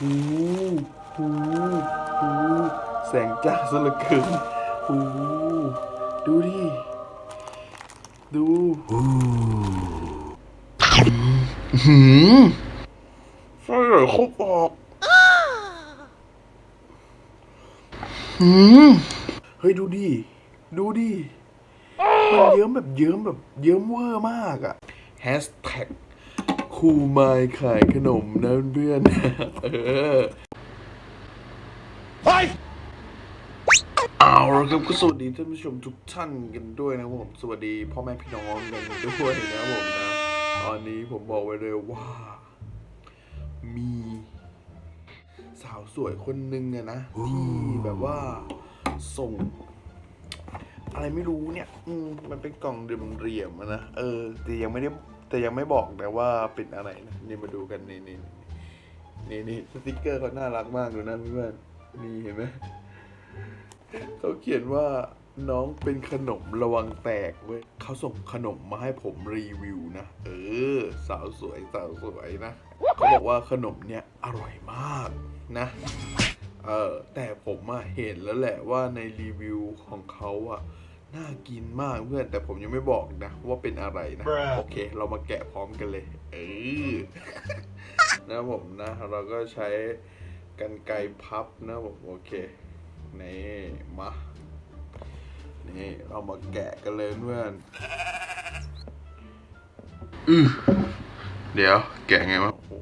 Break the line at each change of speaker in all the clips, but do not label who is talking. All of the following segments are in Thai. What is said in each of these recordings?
หูหูหูแสงจ้าซะเหลือเกินหูดูดิ ดูหูหืมไส้ไหลเข้าปากหืมเฮ้ยดูดิ ดูดิ มันเยิ้มแบบเยิ้มแบบเยิ้มเวอร์มากอะแฮชแท็ก ครูไมายขายขนมนะเพื่อนๆเออเอาละครับก็สวัสดีท่านผู้ชมทุกท่านกันด้วยนะครับผม สวัสดีพ่อแม่พี่น้องกันด้วยนะครับผมนะ ตอนนี้ผมบอกไว้เลยว่า มี สาวสวยคนหนึ่งอะนะที่แบบว่าส่ง อะไรไม่รู้เนี่ย อืมมันเป็นกล่องเรียมๆอะนะเออแต่ยังไม่ได้ แต่ยังไม่บอกนะว่าเป็นอะไรนะนี่มาดูกันนี่นี่นี่นี่สติกเกอร์เขาน่ารักมากเลยนะเพื่อนนี่เห็นไหมเขาเขียนว่าน้องเป็นขนมระวังแตกเว้ยเขาส่งขนมมาให้ผมรีวิวนะ เออ สาวสวยสาวสวยนะเขาบอกว่าขนมเนี่ยอร่อยมากนะ เออแต่ผมอะเห็นแล้วแหละว่าในรีวิวของเขาอะ น่ากินมากเพื่อนแต่ผมยังไม่บอกนะ ว่าเป็นอะไรนะ
Bruh
โอเค เรามาแกะพร้อมกันเลย เออนะผมนะ เราก็ใช้กันไกรพับนะผมโอเคนี่มานี่เรามาแกะกันเลยเพื่อนอือเดี๋ยว แกะไงวะโอ้โห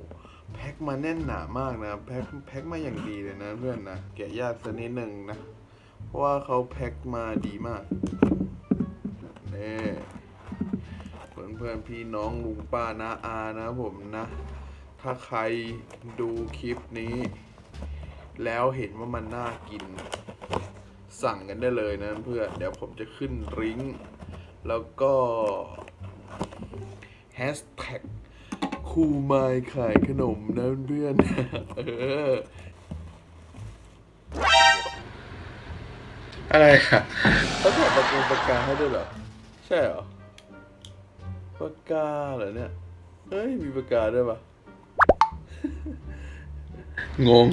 แพ็คมาแน่นหนามากนะ แพ็คแพ็คมาอย่างดีเลยนะเพื่อนนะ แกะยากสักนิดหนึ่งนะเพ ราะว่าเขาแพ็คมาดีมากนี่เพื่อนเพื่อนพี่น้องลุงป้านาอานะผมนะ ถ้าใครดูคลิปนี้ แล้วเห็นว่ามันน่ากิน สั่งกันได้เลยนะเพื่อนเดี๋ยวผมจะขึ้นลิงก์แล้วก็แฮชแท็กครูไมายขายขนมนะเพื่อนเออ อะไรอะเขาถอดปากกาปากกาให้ด้วยเหรอ ใช่เหรอ ปากกาเหรอเนี่ย เฮ้ย มีปากกาด้วยปะงง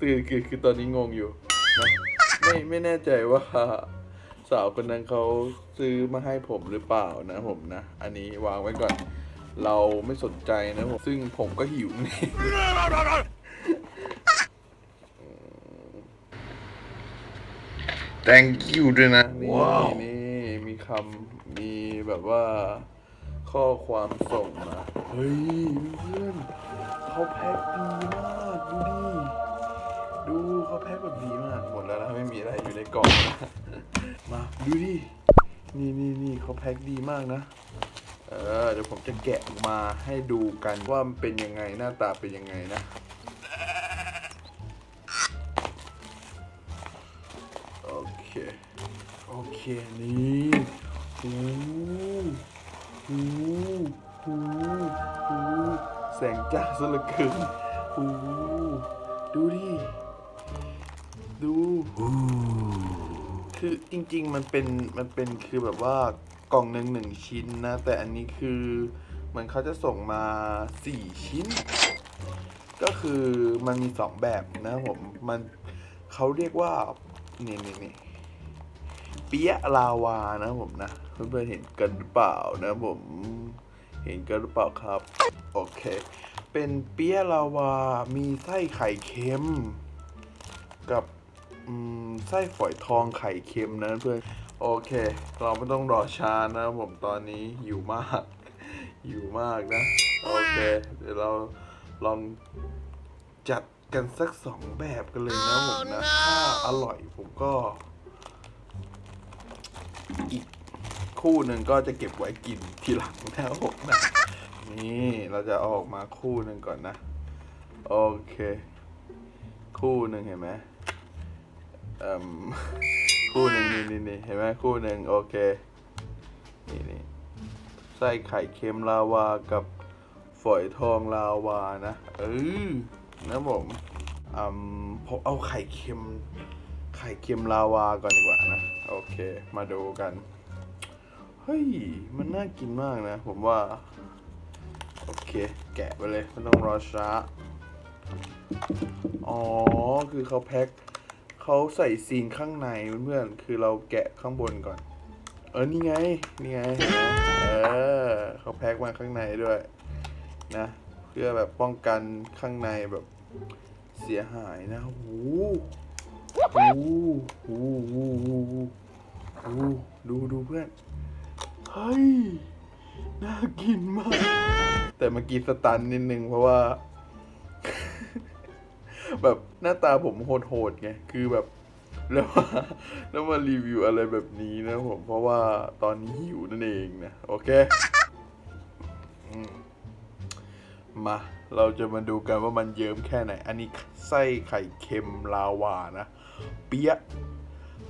คือคือคือตอนนี้งงอยู่นะไม่ไม่แน่ใจว่า สาวคนนั้นเขาซื้อมาให้ผมหรือเปล่านะผมนะ อันนี้วางไว้ก่อน เราไม่สนใจนะผม ซึ่งผมก็หิวนี่ thank you ด้วยนะนี่
ว้าว
นี่มีคำมีแบบว่า ข้อความส่งมาเฮ้ยเพื่อนๆเขาแพ็คดีมากดูดิดูเขาแพ็คแบบดีมากหมดแล้วนะไม่มีอะไรอยู่ในกล่องนะมาดูดินี่นี่นี่เขาแพ็คดีมากนะเออเดี๋ยวผมจะแกะออกมาให้ดูกันว่ามันเป็นยังไงหน้าตาเป็นยังไงนะ โอเคนี่หูหูหูหูแสงจ้าซะเหลือเกินหูดูดิ ดูคือจริง ๆ มันเป็นมันเป็นคือแบบว่ากล่องหนึ่งหนึ่งชิ้นนะ แต่อันนี้คือเหมือนเขาจะส่งมาสี่ชิ้น ก็คือมันมีสองแบบนะผมมันเขาเรียกว่านี่นี่นี่ เปี๊ยะลาวานะผมนะเพื่อนๆเห็นกันหรือเปล่านะผมเห็นกันหรือเปล่าครับ โอเค เป็นเปี๊ยะลาวา มีไส้ไข่เค็ม กับไส้ฝอยทองไข่เค็มนะเพื่อนโอเค เราไม่ต้องรอช้านะผมตอนนี้หิวมากหิวมากนะ โอเค เดี๋ยวเราลองจัดกันสักสองแบบกันเลยนะผมนะถ้าอร่อยผมก็ อีกคู่หนึ่งก็จะเก็บไว้กินทีหลังนะผมนะนี่เราจะออกมาคู่หนึ่งก่อนนะ โอเค คู่หนึ่งเห็นไหมเอ่มคู่หนึ่งนี่นี่นี่เห็นไหมคู่หนึ่งโอเคนี่นี่ไส้ไข่เค็มลาวากับฝอยทองลาวานะเออนะผมอืมผมเอาไข่เค็ม ไข่เค็มลาวาก่อนดีกว่านะ โอเค มาดูกัน เฮ้ย มันน่ากินมากนะ ผมว่า โอเค แกะไปเลยไม่ต้องรอช้า อ๋อ คือเขาแพ็คเขาใส่ซีนข้างในเพื่อนๆ คือเราแกะข้างบนก่อน เออ นี่ไง นี่ไงเห็นไหมเออ เขาแพ็คมาข้างในด้วยนะ เพื่อแบบป้องกันข้างในแบบเสียหายนะโอ้ โอ้โหโอ้โหโอ้โหโอ้ดูดูเพื่อนเฮ้ยน่ากินมาก แต่เมื่อกี้สตันนิดนึงเพราะว่า แบบหน้าตาผมโหดๆไงคือแบบแล้วมาแล้วมารีวิวอะไรแบบนี้นะผมเพราะว่าตอนนี้หิวนั่นเองนะ โอเคมา เราจะมาดูกันว่ามันเยิ้มแค่ไหน อันนี้ไส้ไข่เค็มลาวานะ เปี๊ยะ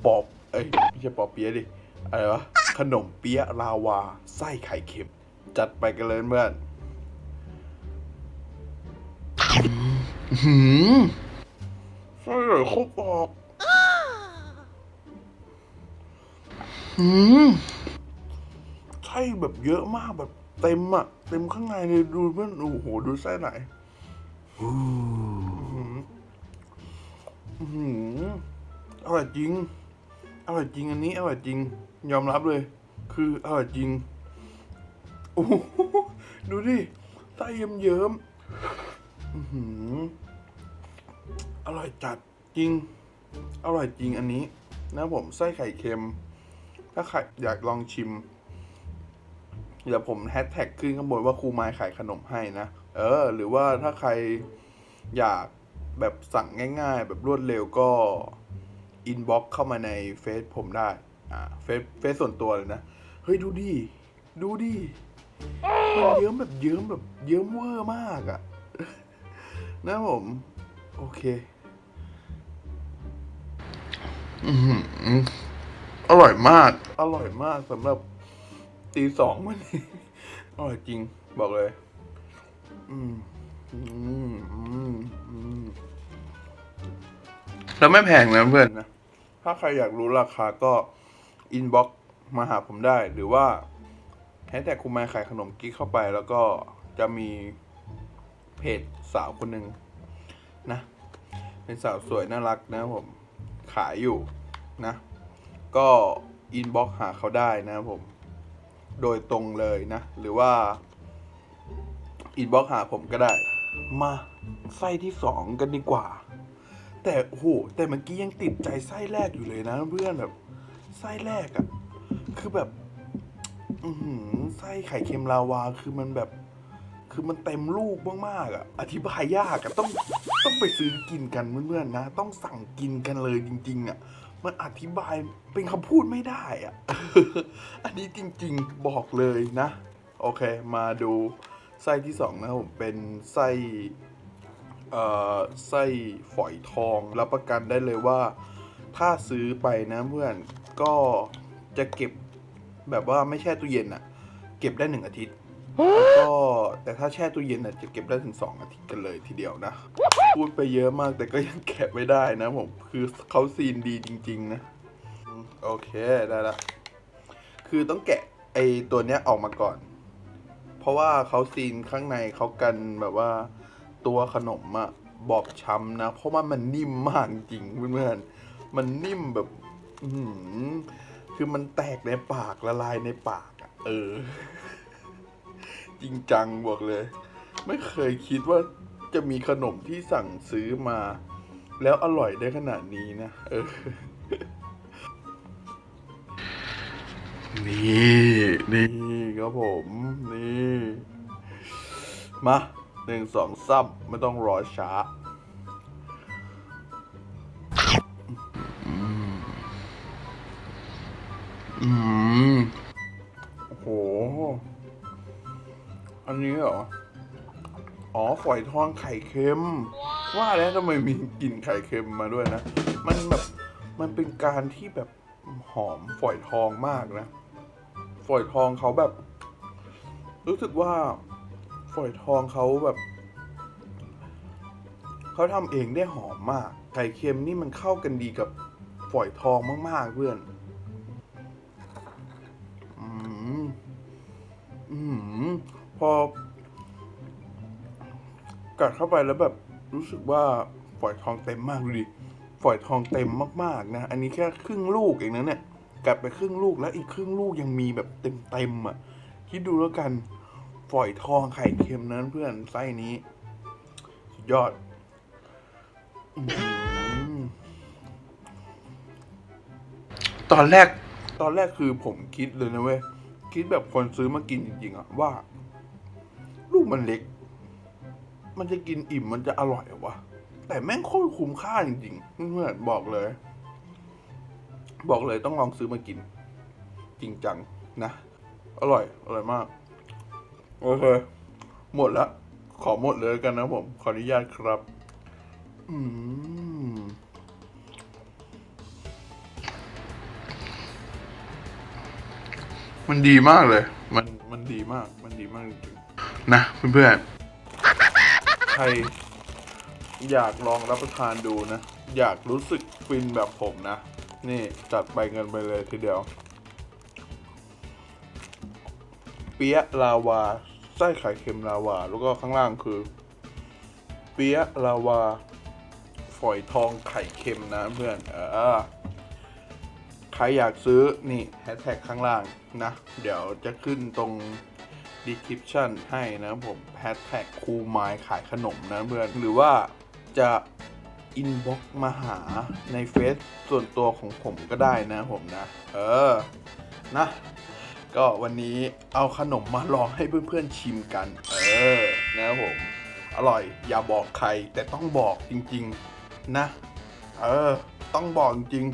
ปอบ เอ้ยไม่ใช่ปอบเปี๊ยะดิ อะไรวะ ขนมเปี๊ยะลาวา ไส้ไข่เค็ม จัดไปกันเลยเพื่อนหืมไส้ใหญ่ครบออกหืมไส้แบบเยอะมากแบบ เต็มอะเต็มข้างในเลยดูเพื่อนโอ้โหดูไส้ไหนอื้อหืออร่อยจริง อร่อยจริงอันนี้อร่อยจริง ยอมรับเลย คืออร่อยจริง โอ้ดูดิไส้เยิ้มเยิ้มอร่อยจัดจริง อร่อยจริงอันนี้นะผมไส้ไข่เค็ม ถ้าใครอยากลองชิม เดี๋ยวผมแฮชแท็กขึ้นข้างบนว่าครูไม้ขายขนมให้นะ เออ หรือว่าถ้าใครอยากแบบสั่งง่ายๆ แบบรวดเร็วก็อินบ็อกเข้ามาในเฟซผมได้ อ่าเฟซเฟซส่วนตัวเลยนะ เฮ้ย ดูดิ ดูดิ มันเยิ้มแบบเยิ้มแบบเยิ้มเวอร์มากอะนะผม โอเคอือหืออร่อยมาก อร่อยมากสำหรับ ตีสองวันนี้อร่อยจริงบอกเลย อืมอืมอืมอืมแล้วไม่แพงนะเพื่อนนะ ถ้าใครอยากรู้ราคาก็อินบ็อกมาหาผมได้ หรือว่าแฮชแท็กคุณแม่ขายขนมกิ๊กเข้าไป แล้วก็จะมีเพจสาวคนหนึ่งนะ เป็นสาวสวยน่ารักนะผมขายอยู่นะ ก็อินบ็อกหาเขาได้นะผม โดยตรงเลยนะ หรือว่าอินบ็อกหาผมก็ได้ มาไส้ที่สองกันดีกว่า แต่โอ้โหแต่เมื่อกี้ยังติดใจไส้แรกอยู่เลยนะเพื่อนแบบไส้แรกอะ่ะคือแบบอือหือไส้ไข่เค็มลาวาคือมันแบบ คือมันเต็มลูกมากๆอะ่ะอธิบายยากอะ่ะต้องต้องไปซื้อกินกันเพื่อนๆนะ ต้องสั่งกินกันเลยจริง ๆอะ่ะ มันอธิบายเป็นคำพูดไม่ได้อะอันนี้จริงๆบอกเลยนะ โอเค มาดูไส้ที่สองนะครับผมเป็นไส้ไส้ฝอยทองรับประกันได้เลยว่า ถ้าซื้อไปนะเพื่อนก็จะเก็บแบบว่าไม่แช่ตู้เย็นอะเก็บได้หนึ่งอาทิตย์แล้วก็แต่ถ้าแช่ตู้เย็นอะจะเก็บได้ถึงสองอาทิตย์กันเลยทีเดียวนะ พูดไปเยอะมากแต่ก็ยังแกะไม่ได้นะผม คือเขาซีนดีจริง ๆ นะ โอเคได้ละ คือต้องแกะไอตัวเนี้ยออกมาก่อน เพราะว่าเขาซีนข้างในเขากันแบบว่าตัวขนมอะบอบช้ำนะ เพราะว่ามันนิ่มมากจริงเพื่อนๆมันนิ่มแบบอืคือมันแตกในปากละลายในปากอะเออ จริงจังบอกเลย ไม่เคยคิดว่า จะมีขนมที่สั่งซื้อมา แล้วอร่อยได้ขนาดนี้นะ เออ นี่นี่ครับผม นี่ มาหนึ่งสองซ้ำไม่ต้องรอช้าอืมโอ้โหอันนี้เหรอ อ๋อฝอยทองไข่เค็ม ว่าแล้วทำไมมีกลิ่นไข่เค็มมาด้วยนะ มันแบบมันเป็นการที่แบบหอมฝอยทองมากนะ ฝอยทองเขาแบบ รู้สึกว่าฝอยทองเขาแบบเขาทำเองได้หอมมาก ไข่เค็มนี่มันเข้ากันดีกับฝอยทองมาก ๆ เพื่อนอืมอืมพอ กัดเข้าไปแล้วแบบรู้สึกว่าฝอยทองเต็มมากดูดิฝอยทองเต็มมากๆนะ อันนี้แค่ครึ่งลูกเองนะเนี่ยกัดไปครึ่งลูกแล้วอีกครึ่งลูกยังมีแบบเต็มๆอะ คิดดูแล้วกันฝอยทองไข่เค็มนั้นเพื่อนไส้นี้สุดยอดอตอนแรก ตอนแรกคือผมคิดเลยนะเว้ย คิดแบบคนซื้อมากินจริงๆอะว่า ลูกมันเล็ก มันจะกินอิ่มมันจะอร่อยวะแต่แม่งโคตรคุ้มค่าจริงๆเพื่อนบอกเลย บอกเลยต้องลองซื้อมากิน จริงจังนะ อร่อย อร่อยมาก โอเค หมดละขอหมดเลยกันนะผม ขออนุญาตครับ อืมมันดีมากเลย มัน มันดีมาก มันดีมากจริงๆนะเพื่อนๆ ใคร อยากลองรับประทานดูนะ อยากรู้สึกฟินแบบผมนะ นี่จัดไปเงินไปเลยทีเดียว เปี๊ยะลาวาไส้ไข่เค็มลาวา แล้วก็ข้างล่างคือ เปี๊ยะลาวา ฝอยทองไข่เค็มนะเพื่อน เออใครอยากซื้อนี่แฮชแท็กข้างล่างนะ เดี๋ยวจะขึ้นตรง description ให้นะผมแฮชแท็กคูไมายขายขนมนะเพื่อนหรือว่าจะอินบ็อกมาหาในเฟซส่วนตัวของผมก็ได้นะผมนะ เออ นะ ก็วันนี้เอาขนมมาลองให้เพื่อนๆชิมกัน เออ นะผม อร่อย อย่าบอกใคร แต่ต้องบอกจริง ๆ นะ เออ ต้องบอกจริง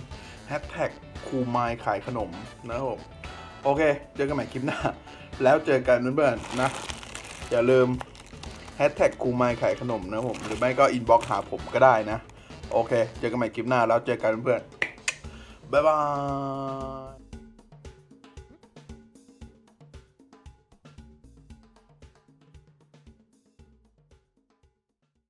แฮชแท็กคูไมายขายขนมนะผม โอเค เจอกันใหม่คลิปหน้า แล้วเจอกันเพื่อนๆนะ อย่าลืมแฮชแท็กครูไมค์ขายขนมนะผม หรือไม่ก็อินบ็อกหาผมก็ได้นะ โอเค เจอกันใหม่คลิปหน้า แล้วเจอกันเพื่อนๆบ๊ายบาย